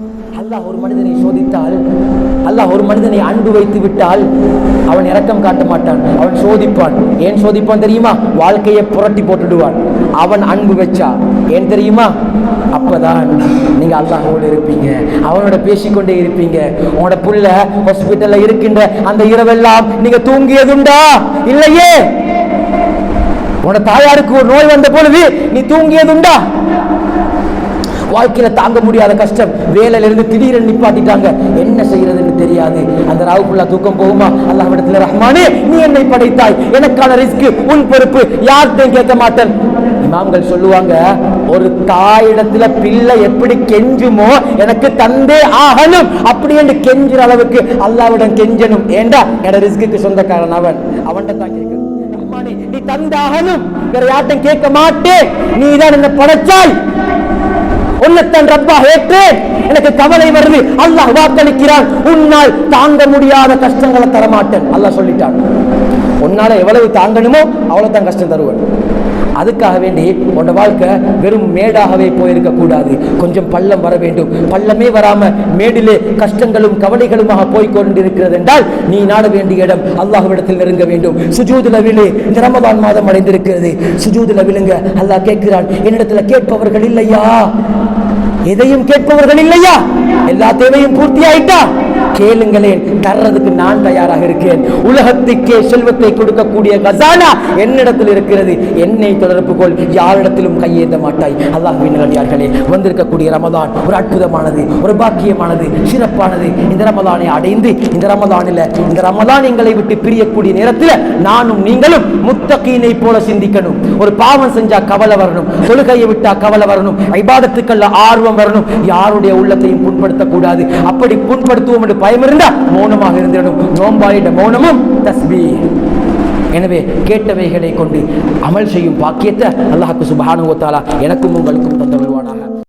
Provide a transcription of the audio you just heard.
அல்லாஹ் ஒரு மனிதனை சோதித்தால் அல்லாஹ் ஒரு மனிதனை அன்பு வைத்து விட்டால் அவன் இரக்கம் காட்ட மாட்டான் அவன் சோதிப்பான். ஏன் சோதிப்பான் தெரியுமா? வாழ்க்கையை புரட்டி போட்டுடுவான். அவன் அன்பு வச்சா. ஏன் தெரியுமா? அப்பதான் நீங்க அல்லாஹோடு இருப்பீங்க. அவனோட பேசிக்கொண்டே இருப்பீங்க. உங்களோட புள்ள ஹாஸ்பிட்டல்ல இருக்கின்ற அந்த இரவெல்லாம் நீங்க தூங்கியதுண்டா? இல்லையே? உன தாயாருக்கு ஒரு நோய் வந்த பொழுது நீ தூங்கியதுண்டா? வாழ்க்கையில தாங்க முடியாத கஷ்டம். வேலையில இருந்து திடீரென நிப்பாட்டிட்டாங்க. என்ன செய்யறதுன்னு தெரியாது. அந்த ராவுக்குள்ள தூக்கம் போகுமா? அல்லாஹ்விடத்துல ரஹ்மானே நீ என்னை படைத்தாய். எனக்கான ரிஸ்க் உன் பொறுப்பு யார்கிட்டையும் கேட்க மாட்டேன். இமாம்கள் சொல்லுவாங்க ஒரு தாயிடத்துல பிள்ளை எப்படி கெஞ்சுமோ எனக்கு தந்தே ஆகணும். அப்படி என்று கெஞ்சுற அளவுக்கு அல்லாவிடம் கெஞ்சணும். ஏண்டா? என் ரிஸ்க்கு சொந்தக்காரன் அவன். அவன்கிட்ட தான் கேட்கணும். நீ தந்தாகணும். வேற யார்கிட்டையும் கேட்க மாட்டேன். நீ தான் என்ன படைச்சாய். உன்னைத்தான் ரப்பா ஏற்றேன். எனக்கு கவலை வருது. அல்லாஹ் வாக்களிக்கிறான். உன்னால் தாங்க முடியாத கஷ்டங்களை தரமாட்டேன். அல்லாஹ் சொல்லிட்டான். உன்னால எவ்வளவு தாங்கணுமோ அவ்வளவுதான் கஷ்டம் தருவேன். அதுக்காக வேண்டி உன்னோட வாழ்க்கை வெறும் மேடாகவே போயிருக்க கூடாது. கொஞ்சம் பள்ளம் வர வேண்டும். பள்ளமே வராம மேடிலே கஷ்டங்களும் கவலைகளுமாக போய்கொண்டிருக்கிறது என்றால் நீ நாட வேண்டிய இடம் அல்லாஹ்விடத்தில் நெருங்க வேண்டும். சுஜூதுல விழு இந்த ரமதான் மாதம் அடைந்திருக்கிறது. சுஜூதுல விழுங்க அல்லாஹ் கேட்கிறான் என்னிடத்துல கேட்பவர்கள் இல்லையா? எதையும் கேட்பவர்கள் இல்லையா? எல்லா தேவையும் பூர்த்தி ஆயிட்டா கேளுங்களேன் தர்றதுக்கு நான் தயாராக இருக்கேன். உலகத்துக்கே செல்வத்தை கொடுக்கக்கூடிய கசானா என்னிடத்தில் இருக்கிறது. என்னை தொடர்பு கொள் யாரிடத்திலும் கையேந்த மாட்டாய். அல்லாஹ்வின் நல்லடியார்களே வந்திருக்கக்கூடிய ரமதான் ஒரு அற்புதமானது ஒரு பாக்கியமானது சிறப்பானது. இந்த ரமதானை அடைந்து இந்த ரமதானில் இந்த ரமதான் எங்களை விட்டு பிரியக்கூடிய நேரத்தில் நானும் நீங்களும் முத்தகீனை போல சிந்திக்கணும். ஒரு பாவம் செஞ்சா கவலை வரணும் தொழுகையை விட்டா கவலை வரணும் ஐபாதத்துக்கள்ல ஆர்வம் வரணும். யாருடைய உள்ளத்தையும் புண்படுத்தக்கூடாது. அப்படி புண்படுத்துவோம் என்று பயம் இருந்தா மௌனமாக இருந்திடும் நோம்பாயிட மௌனமும் தஸ்பி எனவே கேட்டவைகளை கொண்டு அமல் செய்யும் பாக்கியத்தை அல்லாஹுக்கு சுபானுவத்தாலா எனக்கும் உங்களுக்கும் தந்தருவானாக